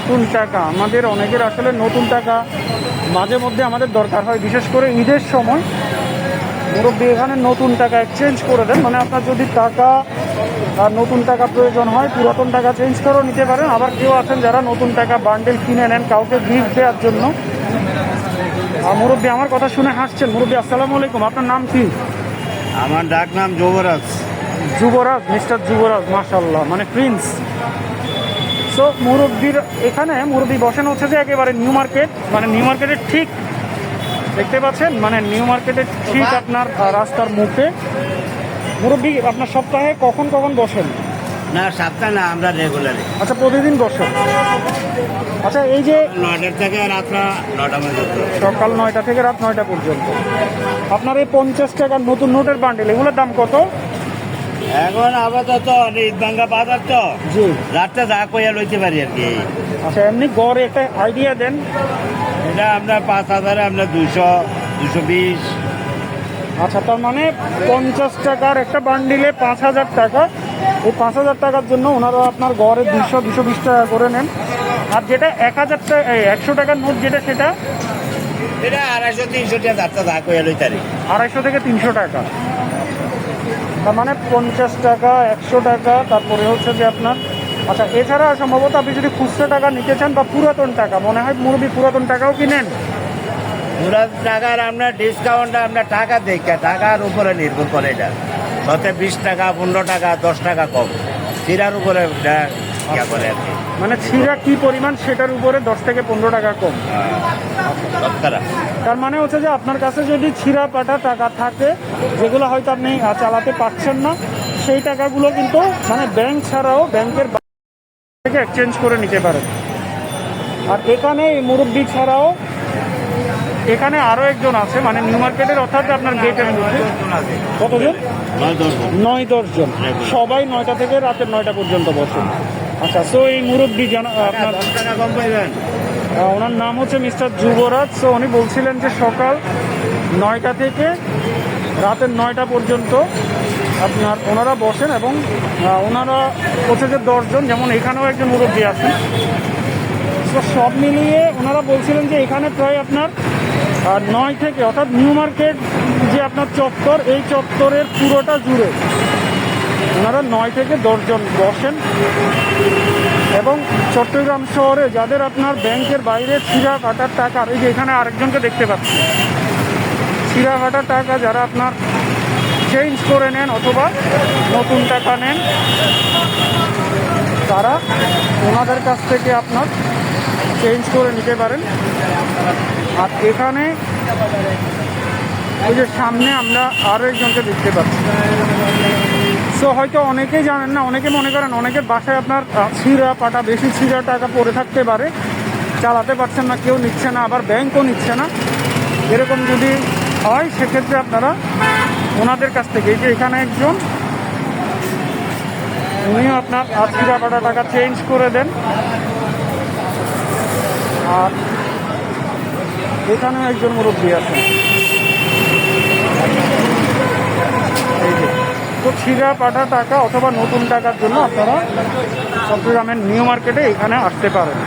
নতুন টাকা। আমাদের অনেকের আসলে নতুন টাকা মাঝে মধ্যে আমাদের দরকার হয়। বিশেষ করে ঈদের সময় মুরব্বী এখানে নতুন টাকা এক্সচেঞ্জ করে দেন। মানে আপনার যদি টাকা আর নতুন টাকা প্রয়োজন হয় পুরাতন টাকা চেঞ্জ করেও নিতে পারেন। আবার কেউ আছেন যারা নতুন টাকা বান্ডেল কিনে নেন কাউকে গিফট দেওয়ার জন্য। আর মুরব্বী আমার কথা শুনে হাসছেন। মুরব্বী আসসালামু আলাইকুম। আপনার নাম কি? আমার ডাক নাম যুবরাজ। যুবরাজ মিস্টার যুবরাজ মাশাল্লাহ মানে প্রিন্স সো মুরব্বীর এখানে মুরব্বী বসেন হচ্ছে যে একেবারে নিউ মার্কেট মানে নিউ মার্কেটের ঠিক দেখতে পাচ্ছেন? মানে নিউ মার্কেটের ঠিক আপনার রাস্তার মুখে। মুরব্বী আপনার সপ্তাহে কখন কখন বসেন? না সাতটা না আমরা রেগুলারে আচ্ছা প্রতিদিন বসেন। আচ্ছা এই যে নয়টার থেকে রাত্রা নটা পর্যন্ত। সকাল নয়টা থেকে রাত নয়টা পর্যন্ত। আপনার এই পঞ্চাশ টাকার নতুন নোটের বান্ডেল এগুলোর দাম কত? এখন আপাতত ঈদ ভাঙ্গা বাজার তো। জি। রাতটা যা কইয়া লইতে পারি আর কি। আচ্ছা এমনি গড়ে একটা আইডিয়া দেন। এটা আমরা পাঁচ হাজারে আমরা দুইশো দুশো বিশ। আচ্ছা তার মানে পঞ্চাশ টাকার একটা বান্ডিলে পাঁচ হাজার টাকা। এই পাঁচ হাজার টাকার জন্য ওনারা আপনার গড়ে দুশো দুশো বিশ টাকা করে নেন। আর যেটা এক হাজার টাকা একশো টাকার নোট যেটা সেটা? এটা আড়াইশো তিনশো টাকা রাতটা যা কইয়া লইতে পারি। আড়াইশো থেকে তিনশো টাকা। তার মানে পঞ্চাশ টাকা, একশো টাকা, তারপরে হচ্ছে যে আপনার আচ্ছা এছাড়া সম্ভবত আপনি যদি খুচরো টাকা নিতে চান বা পুরাতন টাকা, মনে হয় মুরবি পুরাতন টাকাও কিনেন? পুরাতন টাকার আমরা ডিসকাউন্ট আমরা টাকা দেখে, টাকার উপরে নির্ভর করে এটা। সতে বিশ টাকা, পনেরো টাকা, দশ টাকা কম। সিরার উপরে এটা ইয়া করে আর কি। মানে ছিঁড়া কি পরিমাণ সেটার উপরে দশ থেকে পনেরো টাকা কম। তার মানে হচ্ছে যে আপনার কাছে যদি ছিঁড়া পাটা টাকা থাকে যেগুলো হয়তো আপনি চালাতে পারছেন না সেই টাকাগুলো কিন্তু মানে ব্যাংক ছাড়াও ব্যাংকের থেকে এক্সচেঞ্জ করে নিতে পারেন। আর এখানে এই মুরব্বি ছাড়াও এখানে আরও একজন আছে মানে নিউ মার্কেটের অর্থাৎ আপনার গেটের মধ্যে। কতজন? নয় নয় দশজন সবাই নয়টা থেকে রাতের নয়টা পর্যন্ত বসেন। আচ্ছা সো এই মুরব্বি জানা আপনার টাকা কম পাইবেন। ওনার নাম হচ্ছে মিস্টার যুবরাজ। সো উনি বলছিলেন যে সকাল নয়টা থেকে রাতের নয়টা পর্যন্ত আপনার ওনারা বসেন এবং ওনারা হচ্ছে যে দশজন যেমন এখানেও একজন মুরব্বী আছেন। তো সব মিলিয়ে ওনারা বলছিলেন যে এখানে প্রায় আপনার নয় থেকে অর্থাৎ নিউ মার্কেট যে আপনার চত্বর এই চত্বরের পুরোটা জুড়ে ওনারা নয় থেকে দশজন বসেন। এবং চট্টগ্রাম শহরে যাদের আপনার ব্যাংকের বাইরে ছিঁড়া কাটার টাকা, এই যে এখানে আরেকজনকে দেখতে পাচ্ছি। ছিঁড়া কাটার টাকা যারা আপনার চেঞ্জ করে নেন অথবা নতুন টাকা নেন, তারা ওনাদের কাছ থেকে আপনার চেঞ্জ করে নিতে পারেন। আর এখানে এই যে সামনে আমরা আরও একজনকে দেখতে পাচ্ছি। সো হয়তো অনেকেই জানেন না, অনেকে মনে করেন, অনেকের বাসায় আপনার ছিঁড়া পাটা, বেশি ছিঁড়া টাকা পড়ে থাকতে পারে, চালাতে পারছেন না, কেউ নিচ্ছে না, আবার ব্যাংকও নিচ্ছে না। এরকম যদি হয়, সেক্ষেত্রে আপনারা ওনাদের কাছ থেকে যে এখানে একজন, উনিও আপনার ছিঁড়া পাটা টাকা চেঞ্জ করে দেন। আর এখানেও একজন মুরব্বী আছেন। এই যে। তো ছিঁড়া পাঠা টাকা অথবা নতুন টাকার জন্য আপনারা চট্টগ্রামের নিউ মার্কেটে এখানে আসতে পারেন।